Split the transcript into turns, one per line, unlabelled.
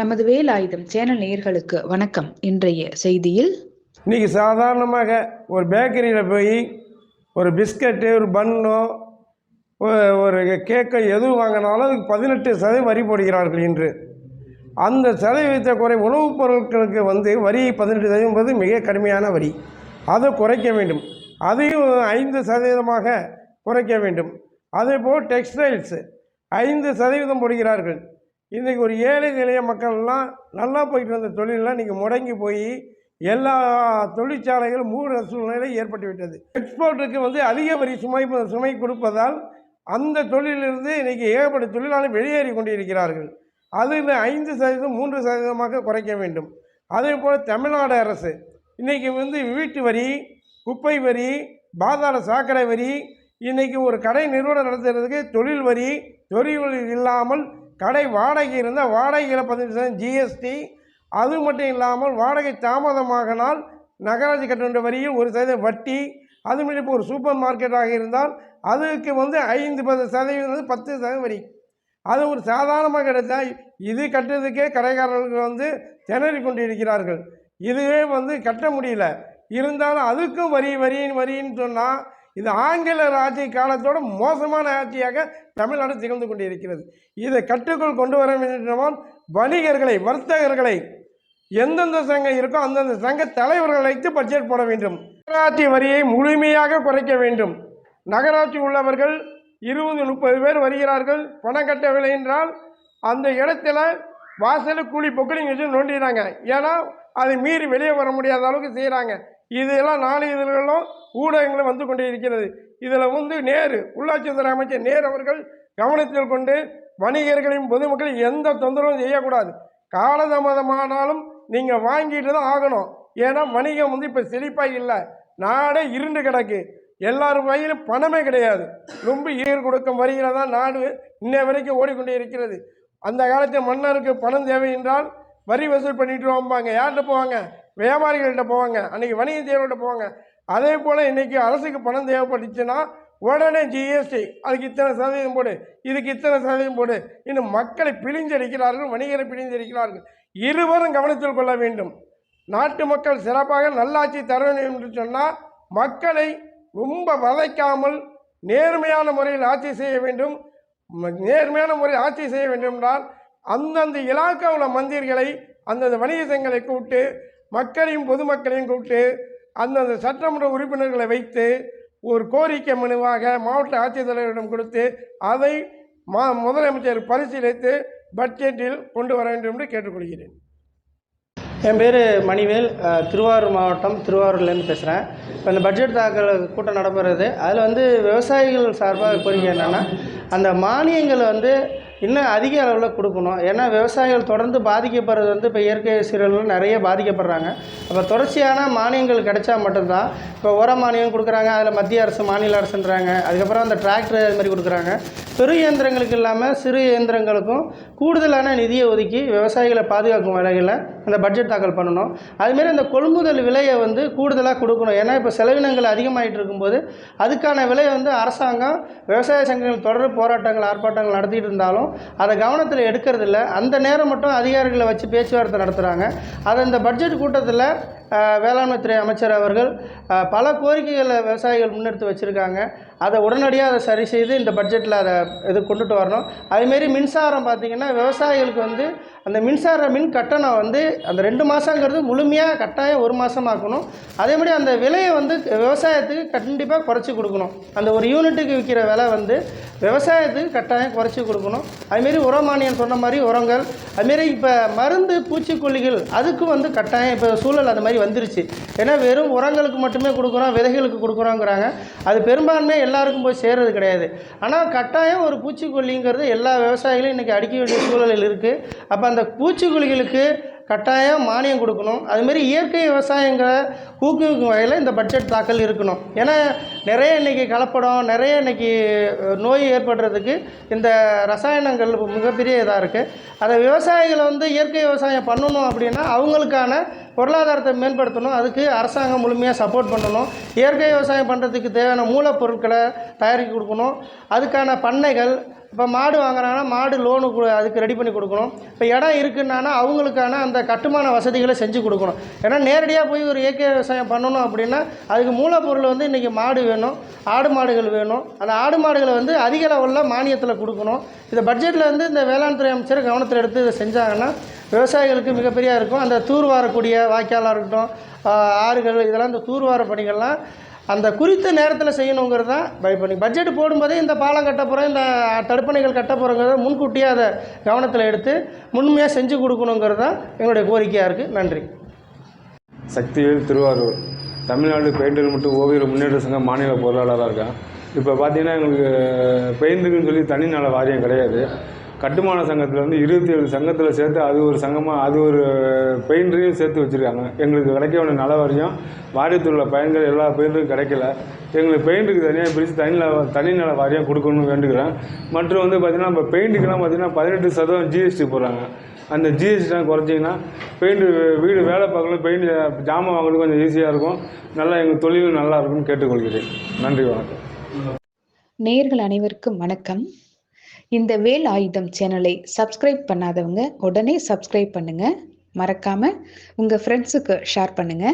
நமது வேலாயுதம் சேனல் நேயர்களுக்கு வணக்கம். இன்றைய செய்தியில்
இன்றைக்கி சாதாரணமாக ஒரு பேக்கரியில் போய் ஒரு பிஸ்கட்டு ஒரு பன்னோ ஒரு கேக்கை எதுவும் வாங்கினாலும் அதுக்கு பதினெட்டு சதவீதம் வரி போடுகிறார்கள் இன்று. அந்த சதவீதத்தை குறை உணவுப் பொருட்களுக்கு வந்து வரி பதினெட்டு சதவீதம் என்பது மிக கடுமையான வரி. அதை குறைக்க வேண்டும். அதையும் ஐந்து சதவீதமாக குறைக்க வேண்டும். அதேபோல் டெக்ஸ்டைல்ஸு ஐந்து சதவீதம் போடுகிறார்கள். இன்றைக்கி ஒரு ஏழை நிலைய மக்கள்லாம் நல்லா போயிட்டு வந்த தொழிலெலாம் இன்றைக்கி முடங்கி போய் எல்லா தொழிற்சாலைகளும் மூடுற சூழ்நிலை ஏற்பட்டுவிட்டது எக்ஸ்போர்ட்டுக்கு வந்து அதிக வரி சுமை சுமை கொடுப்பதால் அந்த தொழிலிருந்து இன்றைக்கி ஏகப்பட்ட தொழிலாளர் வெளியேறி கொண்டிருக்கிறார்கள். அது இந்த ஐந்து சதவீதம் மூன்று சதவீதமாக குறைக்க வேண்டும். அதே போல் தமிழ்நாடு அரசு இன்றைக்கி வந்து வீட்டு வரி குப்பை வரி பாதாள சாக்கடை வரி இன்றைக்கி ஒரு கடை நிறுவனம் நடத்துறதுக்கு தொழில் வரி தொழில் வரி இல்லாமல் கடை வாடகை இருந்தால் வாடகையில் பதினஞ்சு சதவீதம் ஜிஎஸ்டி அது மட்டும் இல்லாமல் வாடகை தாமதமாகனால் நகராட்சி கட்ட வரியில் ஒரு சதவீதம் வட்டி அது மாதிரி இப்போ ஒரு சூப்பர் மார்க்கெட்டாக இருந்தால் அதுக்கு வந்து ஐந்து பத்து சதவீதம் வந்து பத்து சதவீதம் வரி. அது ஒரு சாதாரணமாக கிடைத்தால் இது கட்டுறதுக்கே கடைக்காரர்கள் வந்து திணறி கொண்டு இருக்கிறார்கள் இதுவே வந்து கட்ட முடியல. இருந்தாலும் அதுக்கும் வரி வரின்னு வரின்னு சொன்னால் இது ஆங்கில ஆட்சி காலத்தோட மோசமான ஆட்சியாக தமிழ்நாடு திகழ்ந்து கொண்டு இருக்கிறது இதை கட்டுக்குள் கொண்டு வர வேண்டுமால் வணிகர்களை வர்த்தகர்களை எந்தெந்த சங்கம் இருக்கோ அந்தந்த சங்க தலைவர்கள் வைத்து பட்ஜெட் போட வேண்டும். நகராட்சி வரியை முழுமையாக குறைக்க வேண்டும். நகராட்சி உள்ளவர்கள் இருபது முப்பது பேர் வருகிறார்கள். பணம் கட்டவில்லை என்றால் அந்த இடத்துல வாசல் கூலி பொக்கலிங் வச்சு நோண்டிடுறாங்க. ஏன்னா அதை மீறி வெளியே வர முடியாத அளவுக்கு செய்கிறாங்க இதெல்லாம் நாளிதழ்களும் ஊடகங்களும் வந்து கொண்டே இருக்கிறது. இதில் வந்து நேரு உள்ளாட்சித்துறை அமைச்சர் நேரு அவர்கள் கவனத்தில் கொண்டு வணிகர்களையும் பொதுமக்களையும் எந்த தொந்தரவும் செய்யக்கூடாது. காலதாமதமானாலும் நீங்கள் வாங்கிட்டு தான் ஆகணும். ஏன்னா வணிகம் வந்து இப்போ செழிப்பாக இல்லை. நாடே இருண்டு கிடக்கு. எல்லாரும் வகையிலும் பணமே கிடையாது. ரொம்ப ஈர் கொடுக்கும் வரியில் தான் நாடு இன்ன வரைக்கும் ஓடிக்கொண்டே இருக்கிறது. அந்த காலத்தில் மன்னருக்கு பணம் தேவை என்றால் வரி வசூல் பண்ணிட்டு வாம்பாங்க. யார்கிட்ட போவாங்க? வியாபாரிகள்கிட்ட போவாங்க. அன்றைக்கி வணிக தேவைகிட்ட போவாங்க. அதே போல் இன்றைக்கி அரசுக்கு பணம் தேவைப்பட்டுச்சுன்னா உடனே ஜிஎஸ்டி அதுக்கு இத்தனை சதவீதம் போடு இதுக்கு இத்தனை சதவீதம் போடு. இன்னும் மக்களை பிழிஞ்சடிக்கிறார்கள் வணிகரை பிழிஞ்சடிக்கிறார்கள். இருவரும் கவனத்தில் கொள்ள வேண்டும். நாட்டு மக்கள் சிறப்பாக நல்லாட்சி தர வேண்டும் என்று சொன்னால் மக்களை ரொம்ப வதைக்காமல் நேர்மையான முறையில் ஆட்சி செய்ய வேண்டும். நேர்மையான முறையில் ஆட்சி செய்ய வேண்டும் என்றால் அந்தந்த இலாக்காவில் மந்திரிகளை அந்தந்த வணிக சங்கங்களை கூப்பிட்டு மக்களையும் பொதுமக்களையும் கூப்பிட்டு அந்தந்த சட்டமன்ற உறுப்பினர்களை வைத்து ஒரு கோரிக்கை மனுவாக மாவட்ட ஆட்சித்தலைவரிடம் கொடுத்து அதை மா முதலமைச்சர் பரிசீலித்து பட்ஜெட்டில் கொண்டு வர வேண்டும் என்று கேட்டுக்கொள்கிறேன்.
என் பேர் மணிவேல் திருவாரூர் மாவட்டம் திருவாரூர்லேருந்து பேசுகிறேன் இப்போ இந்த பட்ஜெட் தாக்கல் கூட்டம் நடைபெறுது. அதில் வந்து விவசாயிகள் சார்பாக கோரிக்கை என்னென்னா அந்த மானியங்கள் வந்து இன்னும் அதிக அளவில் கொடுக்கணும். ஏன்னா விவசாயிகள் தொடர்ந்து பாதிக்கப்படுறது வந்து இப்போ இயற்கை சீரழிவுகள் நிறைய பாதிக்கப்படுறாங்க. அப்போ தொடர்ச்சியான மானியங்கள் கிடைச்சா மட்டும்தான் இப்போ உர மானியம் கொடுக்குறாங்க அதில் மத்திய அரசு மாநில அரசுன்றாங்க. அதுக்கப்புறம் அந்த டிராக்டர் அது மாதிரி கொடுக்குறாங்க. பெரிய இயந்திரங்களுக்கு இல்லாமல் சிறு இயந்திரங்களுக்கும் கூடுதலான நிதியை ஒதுக்கி விவசாயிகளை பாதுகாக்கும் வகையில் அந்த பட்ஜெட் தாக்கல் பண்ணணும். அதுமாரி அந்த கொள்முதல் விலையை வந்து கூடுதலாக கொடுக்கணும். ஏன்னா இப்போ செலவினங்கள் அதிகமாகிட்டு இருக்கும்போது அதுக்கான விலையை வந்து அரசாங்கம் விவசாய சங்கங்கள் தொடர் போராட்டங்கள் ஆர்ப்பாட்டங்கள் நடத்திட்டு இருந்தாலும் அதை கவனத்தில் எடுக்கிறதில்ல. அந்த நேரம் மட்டும் அதிகாரிகளை வச்சு பேச்சுவார்த்தை நடத்துகிறாங்க அதை இந்த பட்ஜெட் கூட்டத்தில் வேளாண்மைத்துறை அமைச்சர் அவர்கள் பல கோரிக்கைகளை விவசாயிகள் முன்னெடுத்து வச்சுருக்காங்க. அதை உடனடியாக அதை சரி செய்து இந்த பட்ஜெட்டில் அதை இது கொண்டுட்டு வரணும். அதுமாரி மின்சாரம் பார்த்திங்கன்னா விவசாயிகளுக்கு வந்து அந்த மின்சார மின் கட்டணம் வந்து அந்த ரெண்டு மாதங்கிறது முழுமையாக கட்டாயம் ஒரு மாதமாக்கணும் அதேமாதிரி அந்த விலையை வந்து விவசாயத்துக்கு கண்டிப்பாக குறைச்சி கொடுக்கணும். அந்த ஒரு யூனிட்டுக்கு விற்கிற விலை வந்து விவசாயத்துக்கு கட்டாயம் குறைச்சி கொடுக்கணும். அதுமாரி உரமானியம் சொன்ன மாதிரி உரங்கள் அதுமாரி இப்போ மருந்து பூச்சிக்கொல்லிகள் அதுக்கும் வந்து கட்டாயம் இப்போ சூழல் அந்த மாதிரி வந்துருச்சு. ஏன்னா வெறும் உரங்களுக்கு மட்டுமே கொடுக்குறோம் விதைகளுக்கு கொடுக்குறோங்கிறாங்க. அது பெரும்பான்மை எல்லாருக்கும் போய் சேர்றது கிடையாது. ஆனால் கட்டாயம் ஒரு பூச்சிக்கொல்லிங்கிறது எல்லா விவசாயிகளும் இன்றைக்கி அடிக்க வேண்டிய சூழலில் இருக்குது அப்போ அந்த பூச்சிக்கொல்லிகளுக்கு கட்டாயம் மானியம் கொடுக்கணும். அதுமாரி இயற்கை விவசாயங்களை ஊக்குவிக்கும் வகையில் இந்த பட்ஜெட் தாக்கல் இருக்கணும். ஏன்னா நிறைய இன்றைக்கி கலப்படம் நிறைய இன்றைக்கி நோய் ஏற்படுறதுக்கு இந்த ரசாயனங்கள் மிகப்பெரிய இதாக இருக்குது அதை விவசாயிகளை வந்து இயற்கை விவசாயம் பண்ணணும் அப்படின்னா அவங்களுக்கான பொருளாதாரத்தை மேம்படுத்தணும் அதுக்கு அரசாங்கம் முழுமையாக சப்போர்ட் பண்ணணும். இயற்கை விவசாயம் பண்ணுறதுக்கு தேவையான மூலப்பொருட்களை தயாரித்து கொடுக்கணும். அதுக்கான பண்ணைகள் இப்போ மாடு வாங்குறாங்கன்னா மாடு லோனு அதுக்கு ரெடி பண்ணி கொடுக்கணும். இப்போ இடம் இருக்குன்னா அவங்களுக்கான அந்த கட்டுமான வசதிகளை செஞ்சு கொடுக்கணும். ஏன்னா நேரடியாக போய் ஒரு இயற்கை விவசாயம் பண்ணணும் அப்படின்னா அதுக்கு மூலப்பொருள் வந்து இன்றைக்கி மாடு வேணும் ஆடு மாடுகள் வேணும். அந்த ஆடு மாடுகளை வந்து அதிக லெவலில் மானியத்தில் கொடுக்கணும். இந்த பட்ஜெட்டில் வந்து இந்த வேளாண் துறை அமைச்சர் கவனத்தில் எடுத்து இதை செஞ்சாங்கன்னா விவசாயிகளுக்கு மிகப்பெரிய இருக்கும். அந்த தூர்வாரக்கூடிய வாய்க்காலாக இருக்கட்டும் ஆறுகள் இதெல்லாம் இந்த தூர்வார பணிகள்லாம் அந்த குறித்த நேரத்தில் செய்யணுங்கிறது தான் பயப்படி பட்ஜெட் போடும்போதே இந்த பாலம் கட்ட போகிறோம் இந்த தடுப்பணைகள் கட்ட போகிறோங்கிறத முன்கூட்டியே அதை கவனத்தில் எடுத்து முன்மையாக செஞ்சு கொடுக்கணுங்கிறது தான் எங்களுடைய கோரிக்கையாக இருக்குது நன்றி.
சக்திவேல் திருவாரூர். தமிழ்நாடு பெயிண்டர் மற்றும் ஓவியர் முன்னேற்ற சங்க மாநில பொருளாளராக இருக்கேன் இப்போ பார்த்தீங்கன்னா எங்களுக்கு பெயிண்டுக்குன்னு சொல்லி தனி நல வாரியம் கிடையாது. கட்டுமான சங்கத்தில் வந்து இருபத்தி ஏழு சங்கத்தில் சேர்த்து அது ஒரு சங்கமாக அது ஒரு பெயிண்டரையும் சேர்த்து வச்சுருக்காங்க. எங்களுக்கு கிடைக்க வேண்டிய நல வாரியம் வாரியத்தில் உள்ள பயன்கள் எல்லா பெயிண்டரும் கிடைக்கல. எங்களுக்கு பெயிண்ட்டுக்கு தனியாக பிரித்து தனி நல தனி நல வாரியம் கொடுக்கணும்னு வேண்டுகிறேன். மற்றும் வந்து பார்த்திங்கன்னா இப்போ பெயிண்ட்டுக்கெல்லாம் பார்த்திங்கன்னா பதினெட்டு சதவீதம் ஜிஎஸ்டி போடுறாங்க. அந்த ஜிஎஸ்டிலாம் குறைச்சிங்கன்னா பெயிண்ட் வீடு வேலை பார்க்கணும் பெயிண்ட் ஜாமான் வாங்குறது கொஞ்சம் ஈஸியாக இருக்கும். நல்லா எங்கள் தொழிலும் நல்லா இருக்கும்னு கேட்டுக்கொள்கிறேன். நன்றி வணக்கம்.
நேர்கள் அனைவருக்கும் வணக்கம். இந்த வேல் ஆயுதம் சேனலை சப்ஸ்கிரைப் பண்ணாதவங்க உடனே சப்ஸ்கிரைப் பண்ணுங்க. மறக்காம உங்க ஃப்ரெண்ட்ஸுக்கு ஷேர் பண்ணுங்க.